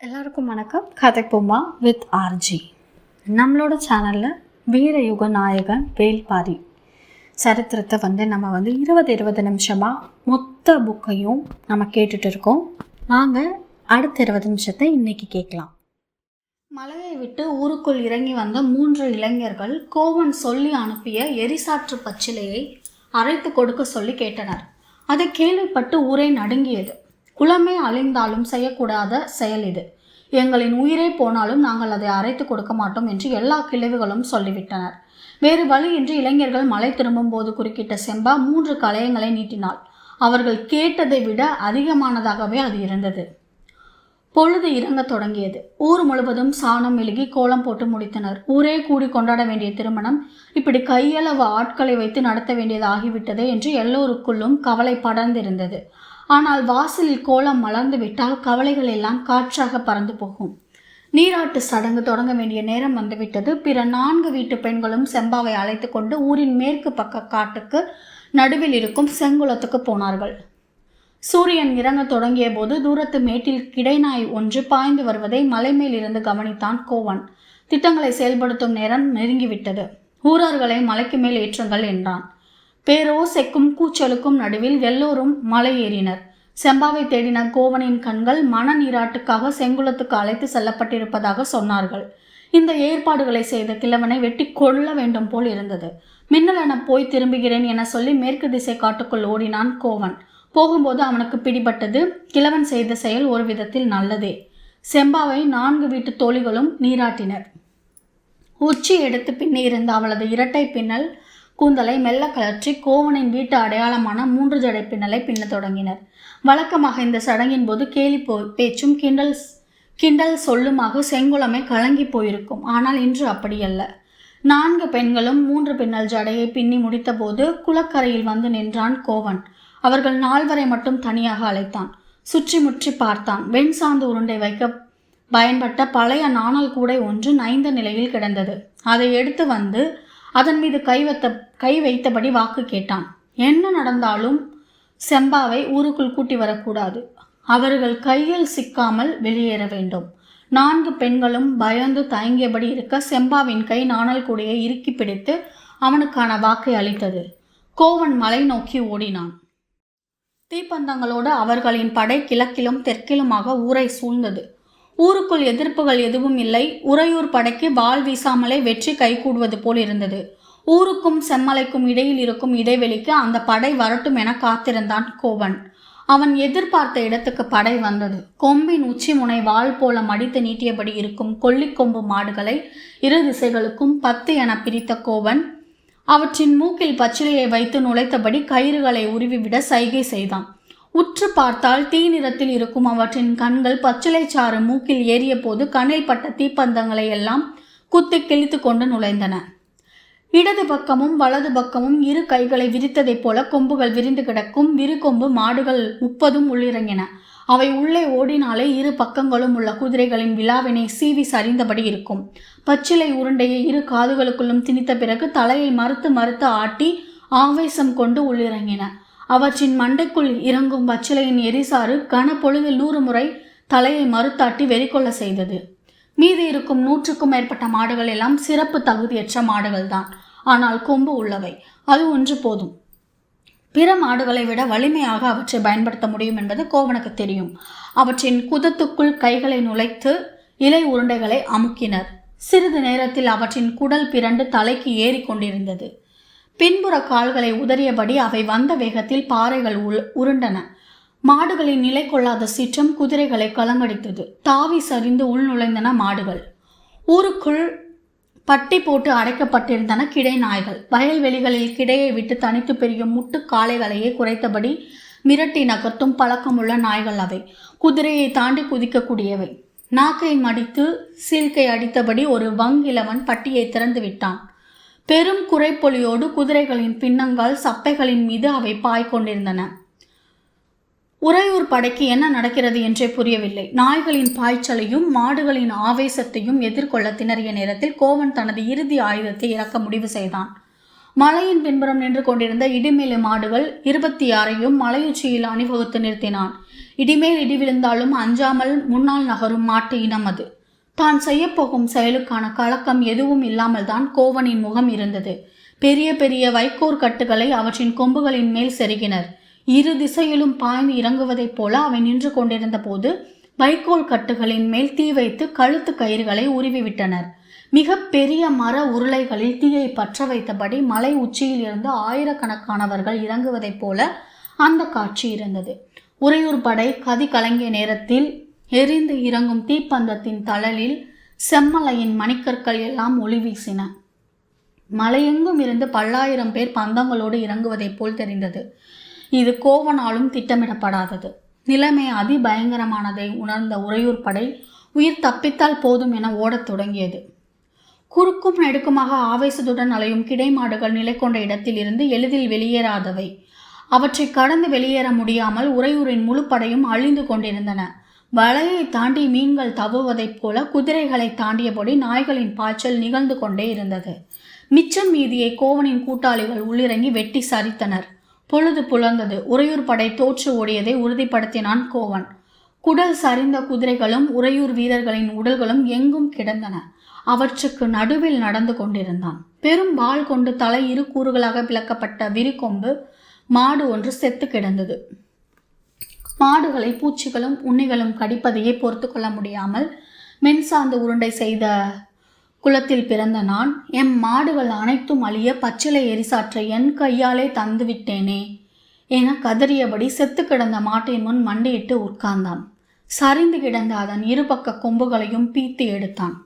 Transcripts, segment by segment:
எல்லாருக்கும் வணக்கம். கதை கதைப்போமா வித் ஆர்ஜி நம்மளோட சேனலில் வீரயுக நாயகன் வேல்பாரி சரித்திரத்தை வந்து நம்ம வந்து இருபது இருபது நிமிஷமாக மொத்த புக்கையும் நம்ம கேட்டுட்டு இருக்கோம். வாங்க அடுத்த இருபது நிமிஷத்தை இன்னைக்கு கேட்கலாம். மலையை விட்டு ஊருக்குள் இறங்கி வந்த மூன்று இளைஞர்கள் கோவன் சொல்லி அனுப்பிய எரிசாற்று பச்சிலையை அரைத்து கொடுக்க சொல்லி கேட்டனர். அதை கேள்விப்பட்டு ஊரே நடுங்கியது. குலமே அழிந்தாலும் செய்யக்கூடாத செயல் இது. எங்களின் உயிரே போனாலும் நாங்கள் அதை அரைத்து கொடுக்க மாட்டோம் என்று எல்லா கிழவுகளும் சொல்லிவிட்டனர். வேறு வழியின்றி இளைஞர்கள் மலை திரும்பும் போது குறுக்கிட்ட செம்பா மூன்று கலையங்களை நீட்டினாள். அவர்கள் கேட்டதை விட அதிகமானதாகவே அது இருந்தது. பொழுது இறங்கத் தொடங்கியது. ஊர் முழுவதும் சாணம் மெழுகி கோலம் போட்டு முடித்தனர். ஊரே கூடி கொண்டாட வேண்டிய திருமணம் இப்படி கையளவு ஆட்களை வைத்து நடத்த வேண்டியது ஆகிவிட்டதே என்று எல்லோருக்குள்ளும் கவலை படர்ந்திருந்தது. ஆனால் வாசலில் கோலம் மலர்ந்து விட்டால் கவலைகள் எல்லாம் காற்றாக பறந்து போகும். நீராட்டு சடங்கு தொடங்க வேண்டிய நேரம் வந்துவிட்டது. பிற நான்கு வீட்டு பெண்களும் செம்பாவை அழைத்து கொண்டு ஊரின் மேற்கு பக்க காட்டுக்கு நடுவில் இருக்கும் செங்குளத்துக்கு போனார்கள். சூரியன் இறங்க தொடங்கிய போது தூரத்து மேட்டில் கிடைநாய் ஒன்று பாய்ந்து வருவதை மலை மேல் இருந்து கவனித்தான் கோவன். திட்டங்களை செயல்படுத்தும் நேரம் நெருங்கிவிட்டது. ஊரர்களை மலைக்கு மேல் ஏற்றுங்கள் என்றான். பேரோசைக்கும் கூச்சலுக்கும் நடுவில் எல்லோரும் மலை ஏறினர் செம்பாவை தேடின கோவனின் கண்கள் மன நீராட்டுக்காக செங்குளத்துக்கு அழைத்து செல்லப்பட்டிருப்பதாக சொன்னார்கள். இந்த ஏற்பாடுகளை செய்த கிழவனை வெட்டி கொள்ள வேண்டும் போல் இருந்தது. மின்னலென போய் திரும்புகிறேன் என சொல்லி மேற்கு திசை காட்டுக்குள் ஓடினான் கோவன். போகும்போது அவனுக்கு பிடிபட்டது கிழவன் செய்த செயல் ஒரு விதத்தில் நல்லதே. செம்பாவை நான்கு வீட்டு தோழிகளும் நீராட்டினர். உச்சி எடுத்து பின்னே இருந்த அவளது இரட்டை பின்னல் கூந்தலை மெல்ல கழற்றி கோவனின் வீட்டு அடையாளமான மூன்று ஜடை பின்னலை பின்னத் தொடங்கினர். வழக்கமாக இந்த சடங்கின் போது கேலி போ பேச்சும் கிண்டல் கிண்டல் சொல்லுமாக செங்குளமே கலங்கி போயிருக்கும். ஆனால் இன்று அப்படியல்ல. நான்கு பெண்களும் மூன்று பின்னல் ஜடையை பின்னி முடித்தபோது குளக்கரையில் வந்து நின்றான் கோவன். அவர்கள் நால்வரை மட்டும் தனியாக அழைத்தான். சுற்றி முற்றி பார்த்தான். வெண் சாந்து உருண்டை வைக்க பயன்பட்ட பழைய நாணல் கூடை ஒன்று நைந்த நிலையில் கிடந்தது. அதை எடுத்து வந்து அதன் மீது கைவத்த கை வைத்தபடி வாக்கு கேட்டான். என்ன நடந்தாலும் செம்பாவை ஊருக்குள் கூட்டி வரக்கூடாது. அவர்கள் கையில் சிக்காமல் வெளியேற வேண்டும். நான்கு பெண்களும் பயந்து தயங்கியபடி இருக்க செம்பாவின் கை நாணல் கூடையை இறுக்கி பிடித்து அவனுக்கான வாக்கை அளித்தது. கோவன் மலை நோக்கி ஓடினான். தீப்பந்தங்களோடு அவர்களின் படை கிழக்கிலும் தெற்கிலுமாக ஊரை சூழ்ந்தது. ஊருக்குள் எதிர்ப்புகள் எதுவும் இல்லை. உறையூர் படைக்கு வாள் வீசாமலே வெற்றி கைகூடுவது போல் இருந்தது. ஊருக்கும் செம்மலைக்கும் இடையில் இருக்கும் இடைவெளிக்கு அந்த படை வரட்டும் என காத்திருந்தான் கோவன். அவன் எதிர்பார்த்த இடத்துக்கு படை வந்தது. கொம்பின் உச்சி முனை வாள் போல மடித்து நீட்டியபடி இருக்கும் கொல்லிக்கொம்பு மாடுகளை இரு திசைகளுக்கும் பத்து என பிரித்த கோவன் அவற்றின் மூக்கில் பச்சிலையை வைத்து நுழைத்தபடி கயிறுகளை உருவிவிட சைகை செய்தான். உற்று பார்த்தால் தீ நிறத்தில் இருக்கும் அவற்றின் கண்கள் பச்சிலை சாறு மூக்கில் ஏறிய போது கண்ணில் பட்ட தீப்பந்தங்களை எல்லாம் குத்தி கிழித்து கொண்டு நுழைந்தன. இடது பக்கமும் வலது பக்கமும் இரு கைகளை விரித்ததைப் போல கொம்புகள் விரிந்து கிடக்கும் விரு கொம்பு மாடுகள் முப்பதும் உள்ளிறங்கின. அவை உள்ளே ஓடினாலே இரு பக்கங்களும் உள்ள குதிரைகளின் விழாவினை சீவி சரிந்தபடி இருக்கும். பச்சிலை உருண்டையை இரு காதுகளுக்குள்ளும் திணித்த பிறகு தலையை மறுத்து மறுத்து ஆட்டி ஆவேசம் கொண்டு உள்ளிறங்கின. அவற்றின் மண்டைக்குள் இறங்கும் பச்சிலையின் எரிசாறு கனப்பொழுதில் நூறு முறை தலையை மறுத்தாட்டி வெறிக்கொள்ள செய்தது. மீதி இருக்கும் நூற்றுக்கும் மேற்பட்ட மாடுகள் எல்லாம் சிறப்பு தகுதியற்ற மாடுகள் தான் ஆனால் கொம்பு உள்ளவை. அது ஒன்று போதும். பிற மாடுகளை விட வலிமையாக அவற்றை பயன்படுத்த முடியும் என்பது கோவனுக்கு தெரியும். அவற்றின் குதத்துக்குள் கைகளை நுழைத்து இலை உருண்டைகளை அமுக்கினர். சிறிது நேரத்தில் அவற்றின் குடல் பிறண்டு தலைக்கு ஏறி கொண்டிருந்தது. பின்புற கால்களை உதறியபடி அவை வந்த வேகத்தில் பாறைகள் உருண்டன. மாடுகளின் நிலை கொள்ளாத சீற்றம் குதிரைகளை கலங்கடித்தது தாவி சரிந்து உள் நுழைந்தன மாடுகள். ஊருக்குள் பட்டி போட்டு அடைக்கப்பட்டிருந்தன கிடை நாய்கள். வயல்வெளிகளில் கிடையை விட்டு தனித்து பெரியும் முட்டு காளைகளையே குறைத்தபடி மிரட்டி நகர்த்தும் பழக்கமுள்ள நாய்கள் அவை. குதிரையை தாண்டி குதிக்கக்கூடியவை. நாக்கை மடித்து சீல்கை அடித்தபடி ஒரு வங்கிலவன் பட்டியை திறந்து விட்டான். பெரும் குறைப்பொலியோடு குதிரைகளின் பின்னங்கால் சப்பைகளின் மீது அவை பாய்கொண்டிருந்தன உறையூர் படைக்கு என்ன நடக்கிறது என்றே புரியவில்லை. நாய்களின் பாய்ச்சலையும் மாடுகளின் ஆவேசத்தையும் எதிர்கொள்ள திணறிய நேரத்தில் கோவன் தனது இறுதி ஆயுதத்தை இறக்க முடிவு செய்தான். மலையின் பின்புறம் நின்று கொண்டிருந்த இடிமேலு மாடுகள் இருபத்தி ஆறையும் மலையுச்சியில் அணிவகுத்து நிறுத்தினான். இடிமேல் இடி விழுந்தாலும் அஞ்சாமல் முன்னால் நகரும் மாட்டு இனம் அது. தான் செய்யப்போகும் செயலுக்கான கலக்கம் எதுவும் இல்லாமல் தான் கோவனின் முகம் இருந்தது. பெரிய பெரிய வைக்கோர் கட்டுகளை அவற்றின் கொம்புகளின் மேல் செருகினர். இரு திசையிலும் பாய்ந்து இறங்குவதைப் போல அவன் நின்று கொண்டிருந்த போது வைக்கோல் கட்டுகளின் மேல் தீ வைத்து கழுத்து கயிறுகளை உருவிவிட்டனர். மிக பெரிய மர உருளைகளில் தீயை பற்ற வைத்தபடி மலை உச்சியில் இருந்து ஆயிரக்கணக்கானவர்கள் இறங்குவதைப் போல அந்த காட்சி இருந்தது. உறையூர் படை கதி கலங்கிய நேரத்தில் எரிந்து இறங்கும் தீப்பந்தத்தின் தழலில் செம்மலையின் மணிக்கற்கள் எல்லாம் ஒளி வீசின. மலையெங்கும் இருந்து பல்லாயிரம் பேர் பந்தங்களோடு இறங்குவதைப் போல் தெரிந்தது. இது கோவனாலும் திட்டமிடப்படாதது. நிலைமை அதிபயங்கரமானதை உணர்ந்த உறையூர் படை உயிர் தப்பித்தால் போதும் என ஓடத் தொடங்கியது. குறுக்கும் நெடுக்குமாக ஆவேசத்துடன் அலையும் கிடைமாடுகள் நிலை கொண்ட இடத்தில் இருந்து எளிதில் வெளியேறாதவை. அவற்றை கடந்து வெளியேற முடியாமல் உறையூரின் முழு படையும் அழிந்து கொண்டிருந்தன. வலையை தாண்டி மீன்கள் தவுவதைப் போல குதிரைகளை தாண்டியபடி நாய்களின் பாய்ச்சல் நிகழ்ந்து கொண்டே இருந்தது. மிச்சம் மீதியை கோவனின் கூட்டாளிகள் உள்ளிறங்கி வெட்டி சரித்தனர். பொழுது புலர்ந்தது. உறையூர் படை தோற்று ஓடியதை உறுதிப்படுத்தினான் கோவன். குடல் சரிந்த குதிரைகளும் உறையூர் வீரர்களின் உடல்களும் எங்கும் கிடந்தன. அவற்றுக்கு நடுவில் நடந்து கொண்டிருந்தான். பெரும் வாள் கொண்டு தலை இரு கூறுகளாக பிளக்கப்பட்ட விரிகொம்பு மாடு ஒன்று செத்து கிடந்தது. மாடுகளை பூச்சிகளும் உண்ணிகளும் கடிப்பதையே பொறுத்து கொள்ள முடியாமல் மென்சாந்து உருண்டை செய்த குலத்தில் பிறந்த நான் எம் மாடுகள் அனைத்தும் அழிய பச்சிலை எரிசாற்றை என் கையாலே தந்துவிட்டேனே என கதறியபடி செத்து கிடந்த மாட்டின் முன் மண்டியிட்டு உட்கார்ந்தான். சரிந்து கிடந்த அதன் இருபக்க கொம்புகளையும் பீத்து எடுத்தான்.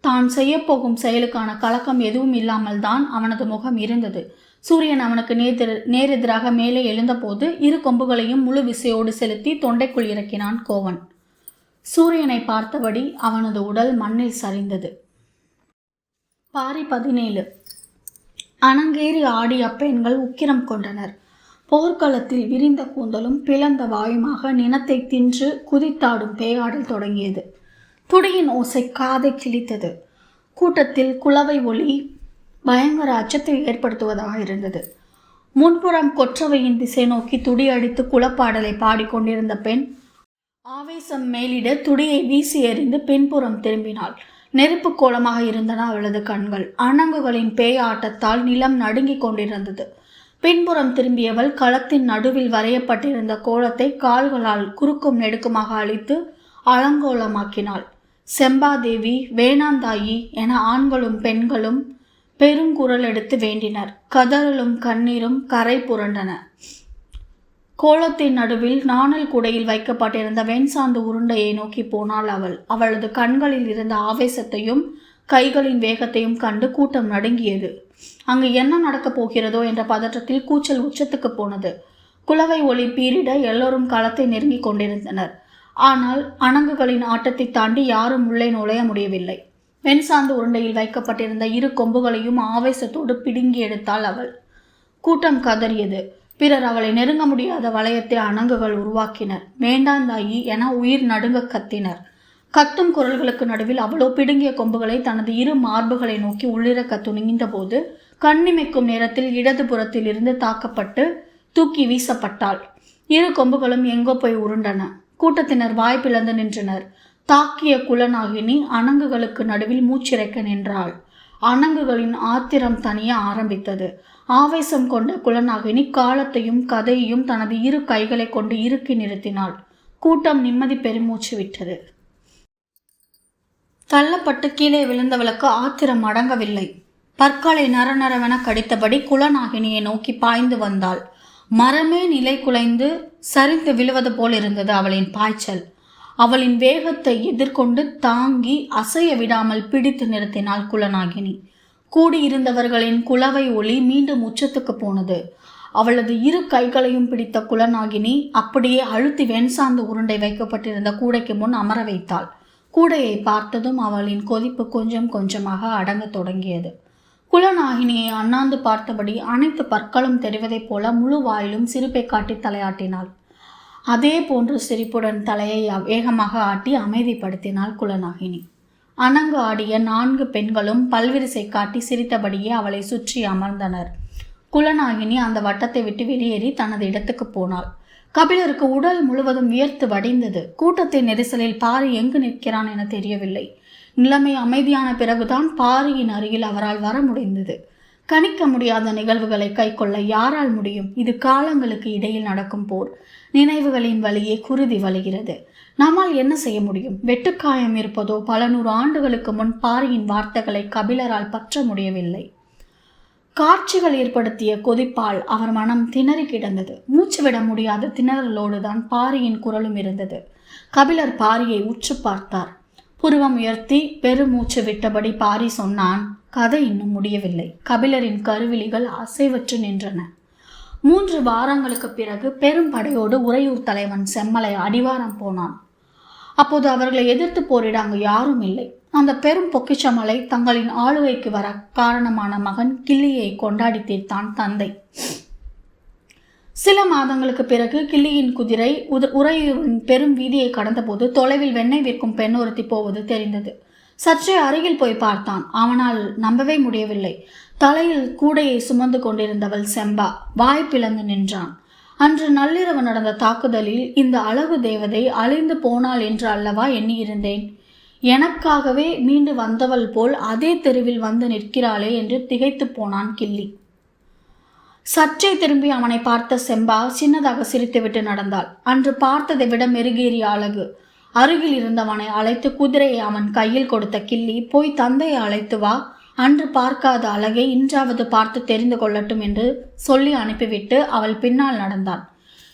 தான் செய்யப்போகும் செயலுக்கான கலக்கம் எதுவும் இல்லாமல் தான் அவனது முகம் இருந்தது. சூரியன் அவனுக்கு நேர் நேரெதிராக மேலே எழுந்தபோது இரு கொம்புகளையும் முழு விசையோடு செலுத்தி தொண்டைக்குள் இறக்கினான் கோவன். சூரியனை பார்த்தபடி அவனது உடல் மண்ணில் சரிந்தது. பாரி பதினேழு. அணங்கேறி ஆடிய பெண்கள் உக்கிரம் கொண்டனர். போர்க்களத்தில் விரிந்த கூந்தலும் பிளந்த வாயுமாக நினத்தை தின்று குதித்தாடும் பேயாடல் தொடங்கியது. துடியின் ஓசை காதை கிழித்தது. கூட்டத்தில் குளவை ஒளி பயங்கர அச்சத்தை ஏற்படுத்துவதாக இருந்தது. முன்புறம் கொற்றவையின் திசை நோக்கி துடி அடித்து குளப்பாடலை பாடிக்கொண்டிருந்த பெண் ஆவேசம் மேலிட துடியை வீசி எறிந்து பின்புறம் திரும்பினாள். நெருப்பு கோலமாக இருந்தன அவளது கண்கள். அணங்குகளின் பேய் ஆட்டத்தால் நிலம் நடுங்கிக் கொண்டிருந்தது. பின்புறம் திரும்பியவள் களத்தின் நடுவில் வரையப்பட்டிருந்த கோலத்தை கால்களால் குறுக்கும் நெடுக்குமாக அழித்து அலங்கோலமாக்கினாள். செம்பாதேவி வேணாந்தாயி என ஆண்களும் பெண்களும் பெருங்குரல் எடுத்து வேண்டினர். கதறலும் கண்ணீரும் கரை புரண்டன. கோலத்தின் நடுவில் நாணல் குடையில் வைக்கப்பட்டிருந்த வெண்சாந்து உருண்டையை நோக்கி போனாள் அவள். அவளது கண்களில் இருந்த ஆவேசத்தையும் கைகளின் வேகத்தையும் கண்டு கூட்டம் நடுங்கியது. அங்கு என்ன நடக்கப் போகிறதோ என்ற பதற்றத்தில் கூச்சல் உச்சத்துக்கு போனது. குலவை ஒளி பீரிட எல்லோரும் களத்தை நெருங்கிக் கொண்டிருந்தனர். ஆனால் அணங்குகளின் ஆட்டத்தை தாண்டி யாரும் உள்ளே நுழைய முடியவில்லை. வெண்சாந்து உருண்டையில் வைக்கப்பட்டிருந்த இரு கொம்புகளையும் ஆவேசத்தோடு பிடுங்கி எடுத்தாள் அவள். கூட்டம் கதறியது. பிறர் அவளை நெருங்க முடியாத வளையத்தை அணங்குகள் உருவாக்கினர். வேண்டாந்தாயி என உயிர் நடுங்க கத்தினர். கத்தும் குரல்களுக்கு நடுவில் அவளோ பிடுங்கிய கொம்புகளை தனது இரு மார்புகளை நோக்கி உள்ளிறக்க துணிந்த போது கண்ணிமைக்கும் நேரத்தில் இடது புறத்தில் இருந்து தாக்கப்பட்டு தூக்கி வீசப்பட்டாள். இரு கொம்புகளும் எங்கோ போய் உருண்டன. கூட்டத்தினர் வாய் பிளந்து நின்றனர். தாக்கிய குலநாகினி அணங்குகளுக்கு நடுவில் மூச்சிறைக்க நின்றாள். அணங்குகளின் ஆத்திரம் தனிய ஆரம்பித்தது. ஆவேசம் கொண்ட குலநாகினி காலத்தையும் கதையையும் தனது இரு கைகளை கொண்டு இறுக்கி நிறுத்தினாள். கூட்டம் நிம்மதி பெருமூச்சு விட்டது. தள்ளப்பட்டு கீழே விழுந்தவளுக்கு ஆத்திரம் அடங்கவில்லை. பற்களை நரநரவென கடித்தபடி குலநாகினியை நோக்கி பாய்ந்து வந்தாள். மரமே நிலை குலைந்து சரிந்து விழுவது போல் இருந்தது அவளின் பாய்ச்சல். அவளின் வேகத்தை எதிர்கொண்டு தாங்கி அசைய விடாமல் பிடித்து நிறுத்தினாள் குலநாகினி. கூடியிருந்தவர்களின் குலவை ஒளி மீண்டும் உச்சத்துக்கு போனது. அவளது இரு கைகளையும் பிடித்த குலநாகினி அப்படியே அழுத்தி வெண்சாந்து உருண்டை வைக்கப்பட்டிருந்த கூடைக்கு முன் அமர வைத்தாள். கூடையை பார்த்ததும் அவளின் கொதிப்பு கொஞ்சம் கொஞ்சமாக அடங்கத் தொடங்கியது. குலநாகினியை அண்ணாந்து பார்த்தபடி அனைத்து பற்களும் தெரிவதைப் போல முழு வாயிலும் சிரிப்பை காட்டி தலையாட்டினாள். அதே போன்று சிரிப்புடன் தலையை வேகமாக ஆட்டி அமைதிப்படுத்தினாள் குலநாகினி. அணங்கு ஆடிய நான்கு பெண்களும் பல்விரிசை காட்டி சிரித்தபடியே அவளை சுற்றி அமர்ந்தனர். குலநாகினி அந்த வட்டத்தை விட்டு வெளியேறி தனது இடத்துக்கு போனாள். கபிலருக்கு உடல் முழுவதும் வியர்த்து வடிந்தது. கூட்டத்தின் நெரிசலில் பாரி எங்கு நிற்கிறான் என தெரியவில்லை. நிலைமை அமைதியான பிறகுதான் பாரியின் அருகில் அவரால் வர முடிந்தது. கணிக்க முடியாத நிகழ்வுகளை கைக்கொள்ள யாரால் முடியும்? இது காலங்களுக்கு இடையில் நடக்கும் போர். நினைவுகளின் வழியே குருதி வழிகிறது. நம்மால் என்ன செய்ய முடியும்? வெட்டுக்காயம் இருப்பதோ பல நூறு ஆண்டுகளுக்கு முன் பாரியின் வார்த்தைகளை கபிலரால் பற்ற முடியவில்லை. காட்சிகள் ஏற்படுத்திய கொதிப்பால் அவர் மனம் திணறி கிடந்தது. மூச்சு விட முடியாத திணறலோடு தான் பாரியின் குரலும் இருந்தது. கபிலர் பாரியை உற்று பார்த்தார். புருவம் உயர்த்தி பெருமூச்சு விட்டபடி பாரி சொன்னான் கதை இன்னும் முடியவில்லை. கபிலரின் கருவிழிகள் அசைவற்று நின்றன. மூன்று வாரங்களுக்கு பிறகு பெரும் படையோடு உறையூர் தலைவன் செம்மலை அடிவாரம் போனான். அப்போது அவர்களை எதிர்த்து போரிட அங்கு யாரும் இல்லை. அந்த பெரும் பொக்கிஷமலை தங்களின் ஆளுகைக்கு வர காரணமான மகன் கிள்ளியை கொண்டாடி தீர்த்தான் தந்தை. சில மாதங்களுக்கு பிறகு கிள்ளியின் குதிரை உத உறையூரின் பெரும் வீதியை கடந்தபோது தொலைவில் வெண்ணெய் விற்கும் பெண் ஒருத்தி போவது தெரிந்தது. சற்றே அருகில் போய் பார்த்தான். அவனால் நம்பவே முடியவில்லை. தலையில் கூடையை சுமந்து கொண்டிருந்தவள் செம்பா வாய் பிளந்து நின்றான். அன்று நள்ளிரவு நடந்த தாக்குதலில் இந்த அழகு தேவதை அழிந்து போனாள் என்று அல்லவா எண்ணியிருந்தேன். எனக்காகவே மீண்டு வந்தவள் போல் அதே தெருவில் வந்து நிற்கிறாளே என்று திகைத்து போனான் கிள்ளி சற்றே திரும்பி அவனை பார்த்த செம்பா சின்னதாக சிரித்துவிட்டு நடந்தாள். அன்று பார்த்ததை விட மெருகேறிய அழகு. அருகில் இருந்தவனை அழைத்து குதிரையை அவன் கையில் கொடுத்த கிள்ளி போய் தந்தையை அழைத்து வா. அன்று பார்க்காத அழகை இன்றாவது பார்த்து தெரிந்து கொள்ளட்டும் என்று சொல்லி அனுப்பிவிட்டு அவள் பின்னால் நடந்தான்.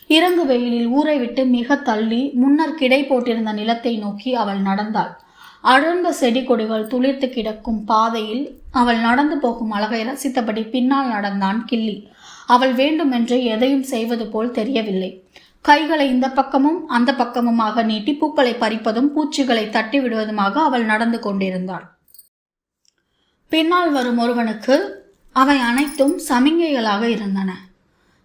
இறங்கு வெயிலில் ஊரை விட்டு மிக தள்ளி முன்னர் கிடை போட்டிருந்த நிலத்தை நோக்கி அவள் நடந்தாள். அடர்ந்த செடி கொடிகள் துளிர்த்து கிடக்கும் பாதையில் அவள் நடந்து போகும் அழகை ரசித்தபடி பின்னால் நடந்தான் கிள்ளி. அவள் வேண்டுமென்று எதையும் செய்வது போல் தெரியவில்லை. கைகளை இந்த பக்கமும் அந்த பக்கமுமாக நீட்டி பூக்களை பறிப்பதும் பூச்சிகளை தட்டி விடுவதுமாக அவள் நடந்து கொண்டிருந்தாள். பின்னால் வரும் ஒருவனுக்கு அவை அனைத்தும் சமிங்கைகளாக இருந்தன.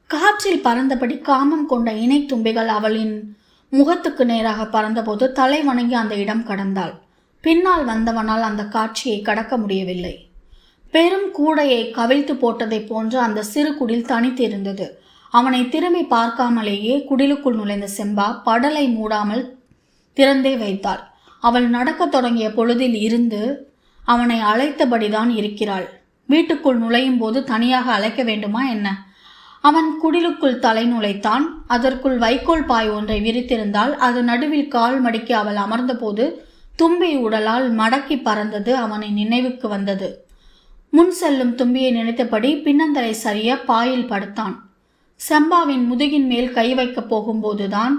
காற்றில் பறந்தபடி காமம் கொண்ட இணை தும்பிகள் அவளின் முகத்துக்கு நேராக பறந்தபோது தலை வணங்கி அந்த இடம் கடந்தாள். பின்னால் வந்தவனால் அந்த காட்சியை கடக்க முடியவில்லை. பெரும் கூடையை கவிழ்த்து போட்டதைப் போன்று அந்த சிறு குடில் தனித்திருந்தது. அவனை திரும்பி பார்க்காமலேயே குடிலுக்குள் நுழைந்த செம்பா படலை மூடாமல் திறந்தே வைத்தாள். அவள் நடக்கத் தொடங்கிய பொழுதில் இருந்து அவனை அழைத்தபடிதான் இருக்கிறாள். வீட்டுக்குள் நுழையும் போது தனியாக அழைக்க வேண்டுமா என்ன? அவன் குடிலுக்குள் தலை நுழைத்தான். அதற்குள் வைக்கோல் பாய் ஒன்றை விரித்திருந்தால் அது நடுவில் கால் மடிக்க அவள் அமர்ந்தபோது தும்பி உடலால் மடக்கி பறந்தது அவனை நினைவுக்கு வந்தது. முன் செல்லும் தும்பியை நினைத்தபடி பின்னந்தலை சரிய பாயில் படுத்தான். செம்பாவின் முதுகின் மேல் கை வைக்கப் போகும்போதுதான்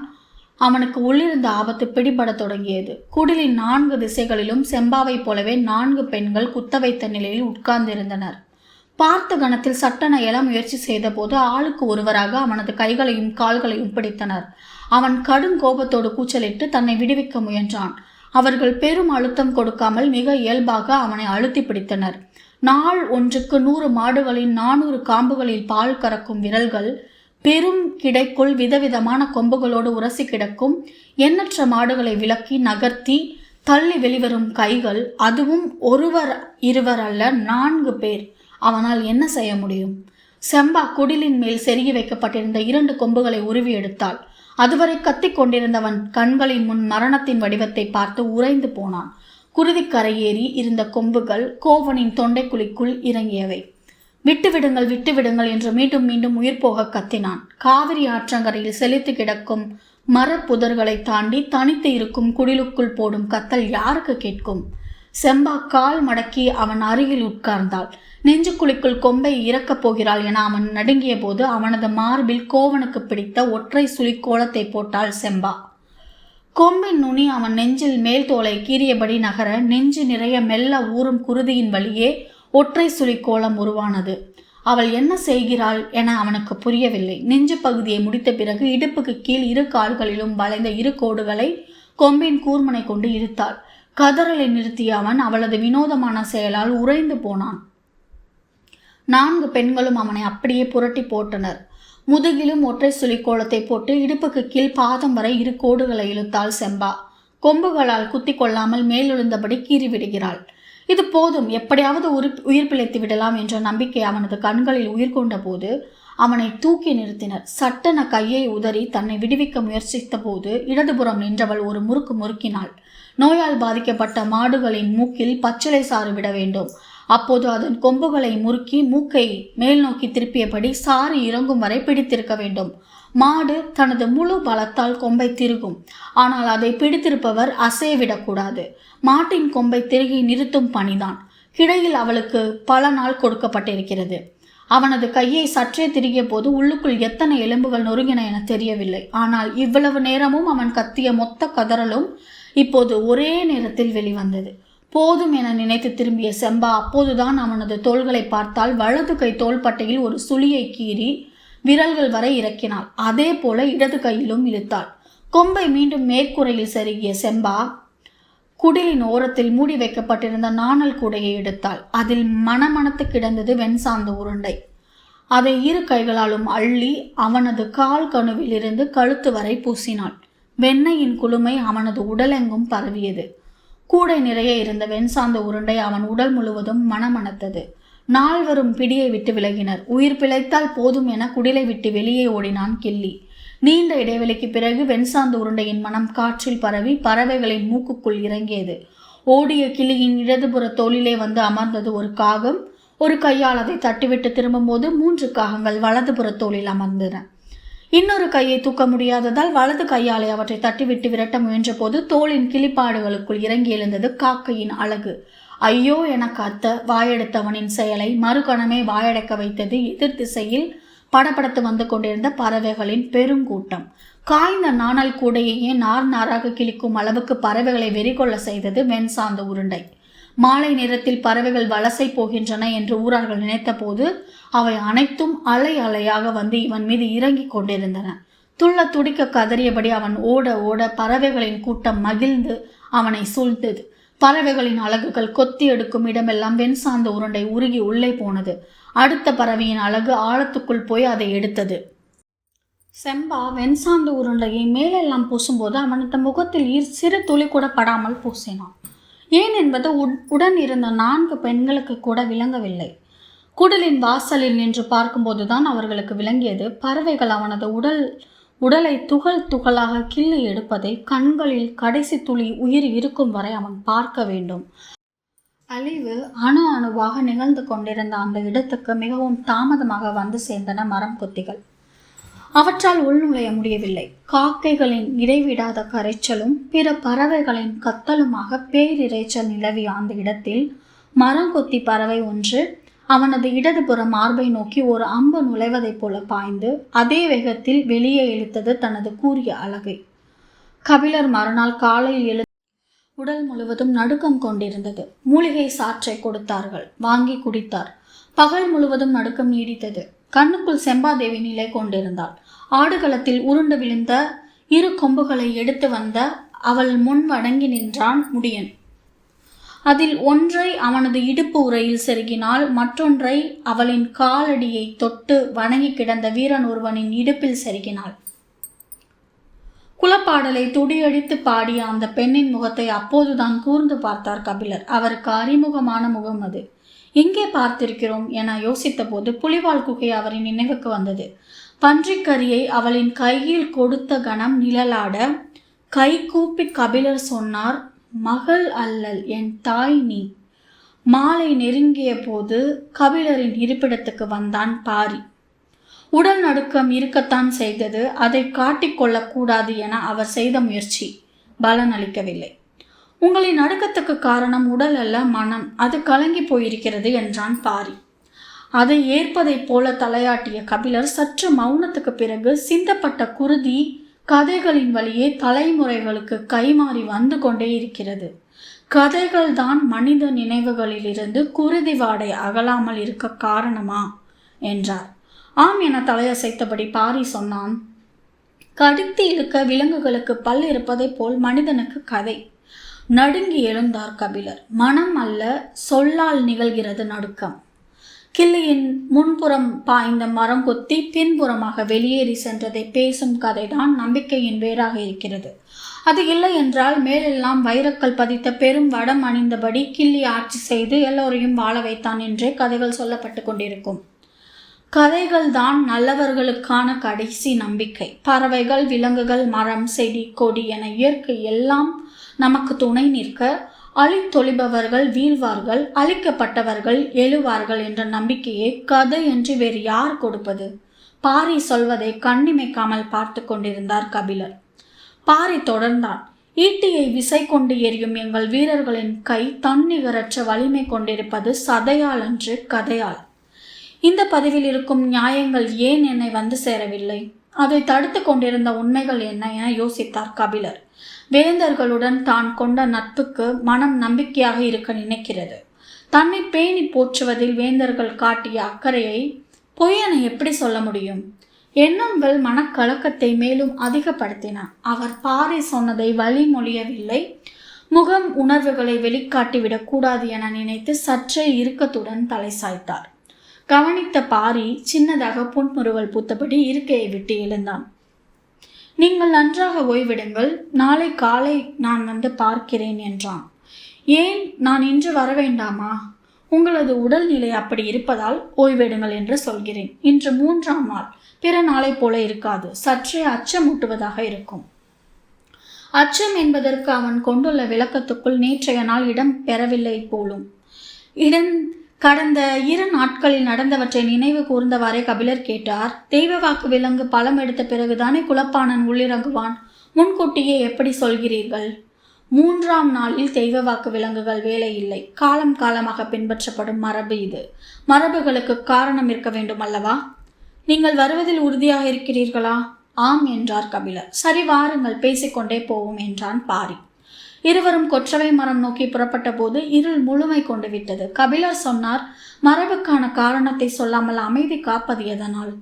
அவனுக்கு உள்ளிருந்த ஆபத்து பிடிபடத் தொடங்கியது. குடிலின் நான்கு திசைகளிலும் செம்பாவைப் போலவே நான்கு பெண்கள் குத்த வைத்த நிலையில் உட்கார்ந்திருந்தனர். பார்த்த கணத்தில் சட்டன எழ முயற்சி செய்தபோது ஆளுக்கு ஒருவராக அவனது கைகளையும் கால்களையும் பிடித்தனர். அவன் கடும் கோபத்தோடு கூச்சலிட்டு தன்னை விடுவிக்க முயன்றான். அவர்கள் பெரும் அழுத்தம் கொடுக்காமல் மிக இயல்பாக அவனை அழுத்தி பிடித்தனர். நாள் ஒன்றுக்கு நூறு மாடுகளின் நானூறு காம்புகளில் பால் கறக்கும் விரல்கள் பெரும் கிடைக்குள் விதவிதமான கொம்புகளோடு உரசி கிடக்கும் எண்ணற்ற மாடுகளை விலக்கி நகர்த்தி தள்ளி வெளிவரும் கைகள் அதுவும் ஒருவர் இருவர் அல்ல நான்கு பேர். அவனால் என்ன செய்ய முடியும்? செம்பா குடிலின் மேல் செருகி வைக்கப்பட்டிருந்த இரண்டு கொம்புகளை உருவி எடுத்தாள். அதுவரை கத்திக் கொண்டிருந்தவன் கண்களின் முன் மரணத்தின் வடிவத்தை பார்த்து உறைந்து போனான். குருதிக்கரையேறி இருந்த கொம்புகள் கோவனின் தொண்டைக்குழிக்குள் இறங்கியவை. விட்டுவிடுங்கள் விட்டுவிடுங்கள் என்று மீண்டும் மீண்டும் உயிர் போக கத்தினான். காவிரி ஆற்றங்கரையில் செழித்து கிடக்கும் மரப்புதர்களை தாண்டி தனித்து இருக்கும் குடிலுக்குள் போடும் கத்தல் யாருக்கு கேட்கும்? செம்பா கால் மடக்கி அவன் அருகில் உட்கார்ந்தாள். நெஞ்சுக்குழிக்குள் கொம்பை இறக்கப் போகிறாள் என அவன் நடுங்கிய போது அவனது மார்பில் கோவனுக்கு பிடித்த ஒற்றை சுழி கோலத்தை போட்டாள் செம்பா. கொம்பின் நுனி அவன் நெஞ்சில் மேல் தோலை கீறியபடி நகர நெஞ்சு நிறைய மெல்ல ஊறும் குருதியின் வழியே ஒற்றை சுழி கோலம் உருவானது. அவள் என்ன செய்கிறாள் என அவனுக்கு புரியவில்லை. நெஞ்சு பகுதியை முடித்த பிறகு இடுப்புக்கு கீழ் இரு கால்களிலும் வளைந்த இரு கோடுகளை கொம்பின் கூர்மனை கொண்டு இழுத்தாள். கதறலை நிறுத்திய அவன் அவளது வினோதமான செயலால் உறைந்து போனான். நான்கு பெண்களும் அவனை அப்படியே புரட்டி போட்டனர். முதுகிலும் ஒற்றை சுழி கோலத்தை போட்டு இடுப்புக்கு கீழ் பாதம் வரை இரு கோடுகளை இழுத்தாள் செம்பா. கொம்புகளால் குத்தி கொள்ளாமல் மேலெழுந்தபடி கீறி விடுகிறாள் இது போதும் எப்படியாவது உயிர் உயிர் பிழைத்து விடலாம் என்ற நம்பிக்கை அவனது கண்களில் உயிர் கொண்ட போது அவனை தூக்கி நிறுத்தினர். சட்டென கையை உதறி தன்னை விடுவிக்க முயற்சித்த போது இடதுபுறம் நின்றவள் ஒரு முறுக்கு முறுக்கினாள். நோயால் பாதிக்கப்பட்ட மாடுகளின் மூக்கில் பச்சிலை சாறு விட வேண்டும். அப்போது அதன் கொம்புகளை முறுக்கி மூக்கை மேல் நோக்கி திருப்பியபடி சாறு இறங்கும் வரை பிடித்திருக்க வேண்டும். மாடு தனது முழு பலத்தால் கொம்பை திருகும். ஆனால் அதை பிடித்திருப்பவர் அசையவிடக்கூடாது. மாட்டின் கொம்பை திருகி நிறுத்தும் பணிதான். கிடையில் அவளுக்கு பல நாள் கொடுக்கப்பட்டிருக்கிறது. அவனது கையை சற்றே திருகிய போது உள்ளுக்குள் எத்தனை எலும்புகள் நொறுங்கின என தெரியவில்லை. ஆனால் இவ்வளவு நேரமும் அவன் கத்திய மொத்த கதறலும் இப்போது ஒரே நேரத்தில் வெளிவந்தது. போதும் என நினைத்து திரும்பிய செம்பா அப்போதுதான் அவனது தோள்களை பார்த்தால் வலது கை தோள்பட்டையில் ஒரு சுளியை கீறி விரல்கள் வரை இறக்கினாள். அதே போல இடது கையிலும் இழுத்தாள். கொம்பை மீண்டும் மேற்கூரையில் செருகிய செம்பா குடிலின் ஓரத்தில் மூடி வைக்கப்பட்டிருந்த நாணல் கூடையை எடுத்தாள். அதில் மணமணத்து கிடந்தது வெண்சாந்த உருண்டை. அதை இரு கைகளாலும் அள்ளி அவனது கால் கணுவிலிருந்து கழுத்து வரை பூசினாள். வெண்ணையின் குளுமை அவனது உடலெங்கும் பரவியது. கூடை நிறைய இருந்த வெண்சாந்த உருண்டை அவன் உடல் முழுவதும் மணமணத்தது நால்வரும் பிடியை விட்டு விலகினர். உயிர் பிழைத்தால் போதும் என குடிலை விட்டு வெளியே ஓடினான் கிள்ளி நீண்ட இடைவெளிக்கு பிறகு வெண்சாந்து உருண்டையின் மனம் காற்றில் பரவி பறவைகளின் மூக்குக்குள் இறங்கியது. ஓடிய கிளியின் இடதுபுற தோளிலே வந்து அமர்ந்தது ஒரு காகம். ஒரு கையால் அதை தட்டிவிட்டு திரும்பும்போது மூன்று காகங்கள் வலதுபுற தோளில் அமர்ந்தன. இன்னொரு கையை தூக்க முடியாததால் வலது கையாலே அவற்றை தட்டிவிட்டு விரட்ட முயன்றபோது தோளின் கிளிப்பாடுகளுக்குள் இறங்கி எழுந்தது காக்கையின் அழகு. ஐயோ என காத்த வாயெடுத்தவனின் செயலை மறுகணமே வாயடைக்க வைத்தது எதிர் திசையில் படபடத்து வந்து கொண்டிருந்த பறவைகளின் பெருங்கூட்டம். காய்ந்த நாணல் கூடையையே நார் நாராக கிழிக்கும் அளவுக்கு பறவைகளை வெறிகொள்ள செய்தது வெண்சாந்த உருண்டை. மாலை நேரத்தில் பறவைகள் வலசை போகின்றன என்று ஊரார்கள் நினைத்தபோது அவை அனைத்தும் அலை அலையாக வந்து இவன் மீது இறங்கிக் கொண்டிருந்தன. துள்ள துடிக்க கதறியபடி அவன் ஓட ஓட பறவைகளின் கூட்டம் மகிழ்ந்து அவனை சூழ்ந்தது. பறவைகளின் அழகுகள் கொத்தி எடுக்கும் இடமெல்லாம் வெண் சார்ந்த உருண்டை உருகி உள்ளே போனது. அடுத்த பறவையின் அழகு ஆழத்துக்குள் போய் அதை எடுத்தது. செம்பா வெண்சாந்து உருண்டையை மேலெல்லாம் பூசும்போது அவனது முகத்தில் ஈர் சிறு துளி கூட படாமல் பூசினான். ஏன் என்பது உடன் இருந்த நான்கு பெண்களுக்கு கூட விளங்கவில்லை. குடலின் வாசலில் நின்று பார்க்கும்போதுதான் அவர்களுக்கு விளங்கியது. பறவைகள் அவனது உடல் உடலை துகள் துகளாக கிள்ளி எடுப்பதை கண்களில் கடைசி துளி உயிர் இருக்கும் வரை அவன் பார்க்க வேண்டும். அழிவு அணு அணுவாக நிகழ்ந்து கொண்டிருந்த அந்த இடத்துக்கு மிகவும் தாமதமாக வந்து சேர்ந்தன மரம் கொத்திகள். அவற்றால் உள்நுழைய முடியவில்லை. காக்கைகளின் இடைவிடாத கரைச்சலும் பிற பறவைகளின் கத்தலுமாக பேரிரைச்சல் நிலவிய அந்த இடத்தில் மரங்கொத்தி பறவை ஒன்று அவனது இடதுபுற மார்பை நோக்கி ஒரு அம்பு நுழைவதைப் போல பாய்ந்து அதே வேகத்தில் வெளியே இழுத்தது தனது கூறிய அழகை. கபிலர் மறுநாள் காலையில் எழு உடல் முழுவதும் நடுக்கம் கொண்டிருந்தது. மூலிகை சாற்றை கொடுத்தார்கள். வாங்கி குடித்தார். பகல் முழுவதும் நடுக்கம் நீடித்தது. கண்ணுக்குள் செம்பாதேவி நிலை கொண்டிருந்தாள். ஆடுகளத்தில் உருண்டு விழுந்த இரு கொம்புகளை எடுத்து வந்த அவள் முன் வணங்கி நின்றான் முடியன். அதில் ஒன்றை அவனது இடுப்பு உரையில் செருகினால் மற்றொன்றை அவளின் காலடியை தொட்டு வணங்கி கிடந்த வீரன் ஒருவனின் இடுப்பில் செருகினாள். குலப்பாடலை துடியடித்து பாடிய அந்த பெண்ணின் முகத்தை அப்போதுதான் கூர்ந்து பார்த்தார் கபிலர். அவருக்கு அறிமுகமான முகம் அது. எங்கே பார்த்திருக்கிறோம்? என யோசித்தபோது புலிவால் குகை அவரின் நினைவுக்கு வந்தது. பன்றிக்கரியை அவளின் கையில் கொடுத்த கணம் நிழலாட கை கூப்பி கபிலர் சொன்னார் மகள் அல்லல் என் தாய் நீ. மாலை நெருங்கிய போது கபிலரின் இருப்பிடத்துக்கு வந்தான் பாரி. உடல் நடுக்கம் இருக்கத்தான் செய்தது அதை காட்டிக்கொள்ளக்கூடாது என அவர் செய்த முயற்சி. பலனளிக்கவில்லை உங்களின் நடுக்கத்துக்கு காரணம் உடல் அல்ல மனம். அது கலங்கி போயிருக்கிறது என்றான் பாரி. அதை ஏற்பதைப் போல தலையாட்டிய கபிலர் சற்று மௌனத்துக்கு பிறகு சிந்தப்பட்ட குருதி கதைகளின் வழியே தலைமுறைகளுக்கு கைமாறி வந்து கொண்டே இருக்கிறது. கதைகள் தான் மனித நினைவுகளிலிருந்து குருதி வாடை அகலாமல் இருக்க காரணமா? என்றார். ஆம் என தலையசைத்தபடி பாரி சொன்னான் கடித்து இழுக்க விலங்குகளுக்கு பல் இருப்பதைப் போல் மனிதனுக்கு கதை. நடுங்கி எழுந்தார் கபிலர். மனம் அல்ல சொல்லால் நிகழ்கிறது நடுக்கம். கிள்ளியின் முன்புறம் பாய்ந்த மரம் கொத்தி பின்புறமாக வெளியேறி சென்றதை பேசும் கதைதான் நம்பிக்கையின் வேறாக இருக்கிறது. அது இல்லை என்றால் மேலெல்லாம் வைரக்கல் பதித்த பெரும் வடம் அணிந்தபடி கிள்ளி ஆட்சி செய்து எல்லோரையும் வாழ வைத்தான் என்றே கதைகள் சொல்லப்பட்டு கொண்டிருக்கும். கதைகள் தான் நல்லவர்களுக்கான கடைசி நம்பிக்கை. பறவைகள் விலங்குகள் மரம் செடி கொடி என இயற்கை எல்லாம் நமக்கு துணை நிற்க அழித்தொழிபவர்கள் வீழ்வார்கள் அழிக்கப்பட்டவர்கள் எழுவார்கள் என்ற நம்பிக்கையை கதை என்று வேறு யார் கொடுப்பது? பாரி சொல்வதை கண்ணிமைக்காமல் பார்த்து கொண்டிருந்தார் கபிலர். பாரி தொடர்ந்தான் ஈட்டியை விசை கொண்டு எரியும் எங்கள் வீரர்களின் கை தன்னிகரற்ற வலிமை கொண்டிருப்பது சதையால் அன்று கதையால். இந்த பதிவில் இருக்கும் நியாயங்கள் ஏன் என்னை வந்து சேரவில்லை? அதை தடுத்து கொண்டிருந்த உண்மைகள் என்ன என யோசித்தார் கபிலர். வேந்தர்களுடன் தான் கொண்ட நட்புக்கு மனம் நம்பிக்கையாக இருக்க நினைக்கிறது. தன்னை பேணி போற்றுவதில் வேந்தர்கள் காட்டிய அக்கறையை பொய்யென எப்படி சொல்ல முடியும்? எண்ணங்கள் மனக்கலக்கத்தை மேலும் அதிகப்படுத்தின. அவர் பாறை சொன்னதை வழிமொழியவில்லை. முகம் உணர்வுகளை வெளிக்காட்டிவிடக் கூடாது என நினைத்து சற்றே இறுக்கத்துடன் தலை சாய்த்தார். கவனித்த பாரி சின்னதாக புன்முறுவல் பூத்தபடி இருக்கையை விட்டு எழுந்தான். நீங்கள் நன்றாக ஓய்விடுங்கள். நாளை காலை நான் வந்து பார்க்கிறேன் என்றான். ஏன்? நான் இன்று வர வேண்டாமா? உங்களது உடல்நிலை அப்படி இருப்பதால் ஓய்வெடுங்கள் என்று சொல்கிறேன். இன்று மூன்றாம் நாள். பிற நாளை போல இருக்காது. சற்றே அச்சமூட்டுவதாக இருக்கும். அச்சம் என்பதற்கு அவன் கொண்டுள்ள விளக்கத்துக்குள் நேற்றைய நாள் இடம் பெறவில்லை போலும். இடம் கடந்த இரு நாட்களில் நடந்தவற்றை நினைவு கூர்ந்தவாறே கபிலர் கேட்டார். தெய்வ வாக்கு விலங்கு பலம் எடுத்த பிறகுதானே குலப்பானன் உள்ளிறங்குவான். முன்கூட்டியே எப்படி சொல்கிறீர்கள்? மூன்றாம் நாளில் தெய்வ வாக்கு விலங்குகள் வேலை இல்லை. காலம் காலமாக பின்பற்றப்படும் மரபு இது. மரபுகளுக்கு காரணம் இருக்க வேண்டும் அல்லவா? நீங்கள் வருவதில் உறுதியாக இருக்கிறீர்களா? ஆம் என்றார் கபிலர். சரி வாருங்கள் பேசிக்கொண்டே போவோம் என்றான் பாரி. இருவரும் கொற்றவை மரம் நோக்கி புறப்பட்ட போது இருள் முழுமை கொண்டு விட்டது. கபிலர் சொன்னார் மரபுக்கான காரணத்தை சொல்லாமல் அமைதி காப்பது எதனால்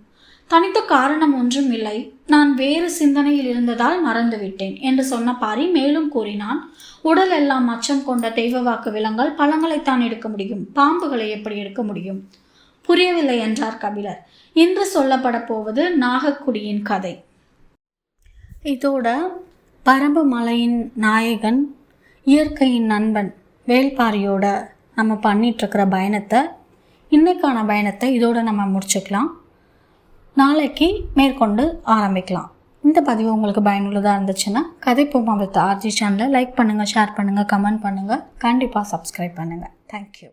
தனித்த காரணம் ஒன்றும் இல்லை. நான் வேறு சிந்தனையில் இருந்ததால் மறந்துவிட்டேன் என்று சொன்ன பாரி மேலும் கூறினான். உடல் எல்லாம் அச்சம் கொண்ட தெய்வ வாக்கு விலங்கால் பழங்களைத்தான் எடுக்க முடியும். பாம்புகளை எப்படி எடுக்க முடியும்? புரியவில்லை என்றார் கபிலர். இன்று சொல்லப்பட போவது நாகக்குடியின் கதை. இதோட பரம்பு மலையின் நாயகன் இயற்கையின் நண்பன் வேல்பாரியோட நம்ம பண்ணிகிட்ருக்கிற பயணத்தை இன்றைக்கான பயணத்தை இதோடு நம்ம முடிச்சுக்கலாம். நாளைக்கு மேற்கொண்டு ஆரம்பிக்கலாம். இந்த பதிவு உங்களுக்கு பயனுள்ளதாக இருந்துச்சுன்னா கதை பூமா வித் ஆர்ஜி சேனலை லைக் பண்ணுங்கள் ஷேர் பண்ணுங்கள் கமெண்ட் பண்ணுங்கள் கண்டிப்பாக சப்ஸ்கிரைப் பண்ணுங்கள் தேங்க்யூ